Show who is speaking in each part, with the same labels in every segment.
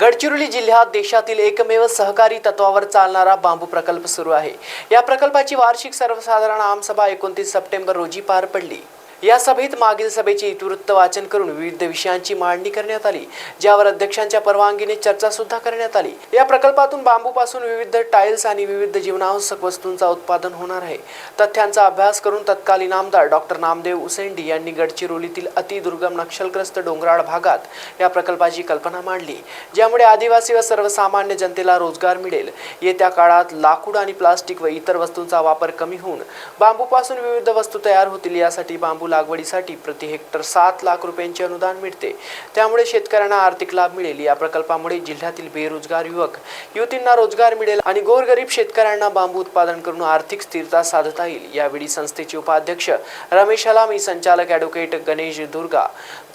Speaker 1: गडचिरोली जिल्ह्यात देशातील एकमेव सहकारी तत्वावर चालणारा बांबू प्रकल्प सुरू आहे. या प्रकल्पाची वार्षिक सर्वसाधारण आमसभा एकोणतीस सप्टेंबर रोजी पार पडली. या सभेत मागील सभेचे इतिवृत्त वाचन करून विविध विषयांची मांडणी करण्यात आली ज्यावर अध्यक्षांच्या परवानगीने चर्चा सुद्धा करण्यात आली. या प्रकल्पातून बांबूपासून विविध टाईल्स आणि विविध जीवनावश्यक वस्तूंचा उत्पादन होणार आहे. तथ्यांचा अभ्यास करून तत्कालीन आमदार डॉक्टर नामदेव उसेंडी यांनी गडचिरोलीतील अतिदुर्गम नक्षलग्रस्त डोंगराळ भागात या प्रकल्पाची कल्पना मांडली. ज्यामुळे आदिवासी व सर्वसामान्य जनतेला रोजगार मिळेल. येत्या काळात लाकूड आणि प्लास्टिक व इतर वस्तूंचा वापर कमी होऊन बांबूपासून विविध वस्तू तयार होतील यासाठी बांबू लागवडीसाठी प्रति हेक्टर सात लाख रुपयांचे अनुदान मिळते. त्यामुळे शेतकऱ्यांना आर्थिक लाभ मिळेल. या प्रकल्पामुळे जिल्ह्यातील बेरोजगार युवक युवतींना रोजगार मिळेल आणि गोरगरीब शेतकऱ्यांना बांबू उत्पादन करून आर्थिक स्थिरता साधता येईल. यावेळी संस्थेचे उपाध्यक्ष रमेश हलामी संचालक ॲडव्होकेट गणेश दुर्गा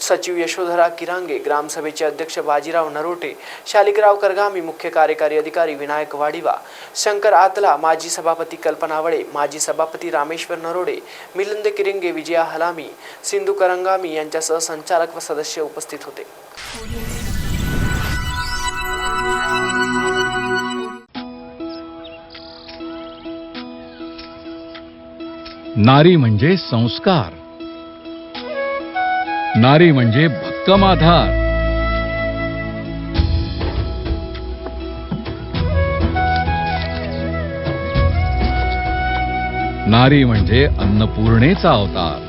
Speaker 1: सचिव यशोधरा किरांगे ग्रामसभेचे अध्यक्ष बाजीराव नरोटे शालिकराव करगामी मुख्य कार्यकारी अधिकारी विनायक वाडिवा शंकर आतला माजी सभापती कल्पना वळे माजी सभापती रामेश्वर नरोडे मिलिंद किरिंगे विजया हलामी सिंधू करंगामी यांच्यासह संचालक व सदस्य उपस्थित होते.
Speaker 2: नारी म्हणजे संस्कार. नारी म्हणजे भक्कम आधार नारी म्हणजे अन्नपूर्णेचा अवतार.